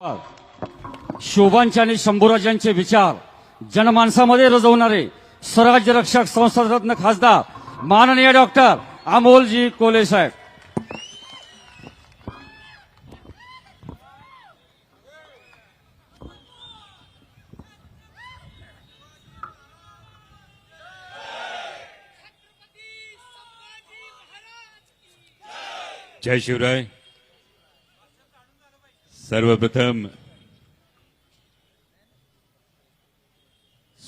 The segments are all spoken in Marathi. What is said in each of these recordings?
शोभांचे आणि शंभूराजांचे विचार जनमानसामध्ये रुजवणारे स्वराज्य रक्षक संसदरत्न खासदार माननीय डॉक्टर अमोलजी कोले साहेब. जय शिवराय. सर्वप्रथम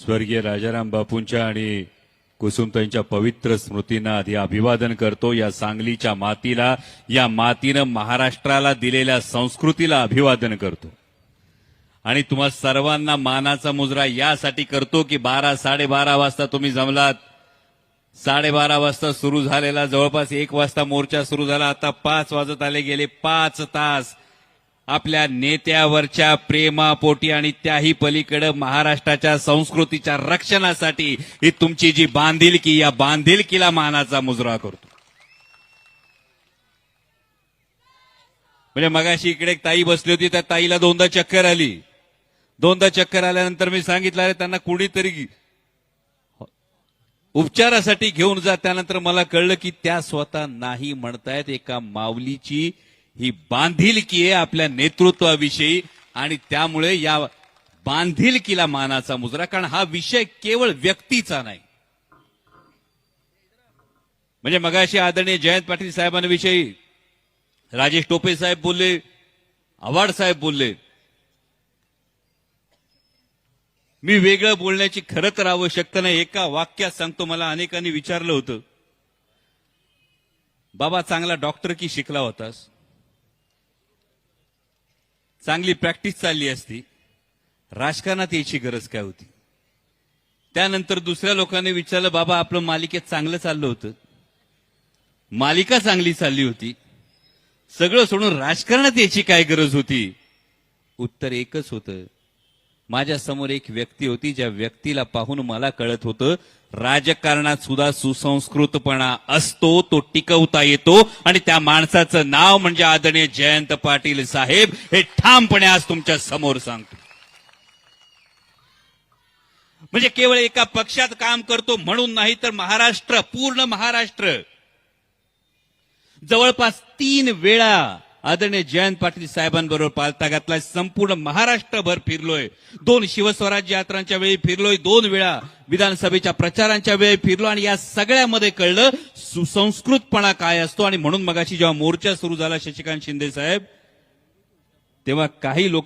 स्वर्गीय राजाराम बापूंच्या आणि कुसुमताईंच्या पवित्र स्मृतींना आधी अभिवादन करतो. या सांगलीच्या मातीला या मातीनं महाराष्ट्राला दिलेल्या संस्कृतीला अभिवादन करतो. आणि तुम्हा सर्वांना मानाचा मुजरा यासाठी करतो की बारा साडेबारा वाजता तुम्ही जमलात. साडेबारा वाजता सुरू झालेला जवळपास एक वाजता मोर्चा सुरू झाला. आता पाच वाजत आले गेले पाच तास. आपल्या नेत्यावरच्या प्रेमापोटी आणि त्याही पलीकडे महाराष्ट्राच्या संस्कृतीच्या रक्षणासाठी ही तुमची जी बांधिलकी या बांधिलकीला मानाचा मुजरा करतो. म्हणजे मगाशी इकडे एक ताई बसली होती त्या ताईला दोनदा चक्कर आली. दोनदा चक्कर आल्यानंतर मी सांगितलं अरे त्यांना कुणीतरी उपचारासाठी घेऊन जा. त्यानंतर मला कळलं की त्या स्वतः नाही म्हणतायत. एका माऊलीची ही बांधिलकी आहे आपल्या नेतृत्वाविषयी आणि त्यामुळे या बांधिलकीला मानाचा मुजरा कारण हा विषय केवळ व्यक्तीचा नाही. म्हणजे मगाशी आदरणीय जयंत पाटील साहेबांविषयी राजेश टोपे साहेब बोलले आव्हाड साहेब बोलले. मी वेगळं बोलण्याची खरं तर आवश्यकता नाही. एका वाक्यात सांगतो मला अनेकांनी विचारलं होतं. बाबा चांगला डॉक्टर की शिकला होतास? चांगली प्रॅक्टिस चालली असती. राजकारणात यायची गरज काय होती? त्यानंतर दुसऱ्या लोकांनी विचारलं बाबा आपलं मालिकेत चांगलं चाललं होतं. मालिका चांगली चालली होती. सगळं सोडून राजकारणात यायची काय गरज होती? उत्तर एकच होतं. माझ्यासमोर एक व्यक्ती होती ज्या व्यक्तीला पाहून मला कळत होतं राजकारणात सुद्धा सुसंस्कृतपणा असतो तो टिकवता येतो. आणि त्या माणसाचं नाव म्हणजे आदरणीय जयंत पाटील साहेब हे ठामपणे आज तुमच्यासमोर सांगतो. म्हणजे केवळ एका पक्षात काम करतो म्हणून नाही तर महाराष्ट्र पूर्ण महाराष्ट्र. जवळपास तीन वेळा आदरणीय जयंत पाटील साहेबांबरोबर पालता घातलाय. संपूर्ण महाराष्ट्रभर फिरलोय. दोन शिवस्वराज्य यात्रांच्या वेळी फिरलोय. दोन वेळा विधानसभेच्या प्रचारांच्या वेळी फिरलो आणि या सगळ्यामध्ये कळलं सुसंस्कृतपणा काय असतो. आणि म्हणून मगाशी जेव्हा मोर्चा सुरू झाला शशिकांत शिंदे साहेब तेव्हा काही लोक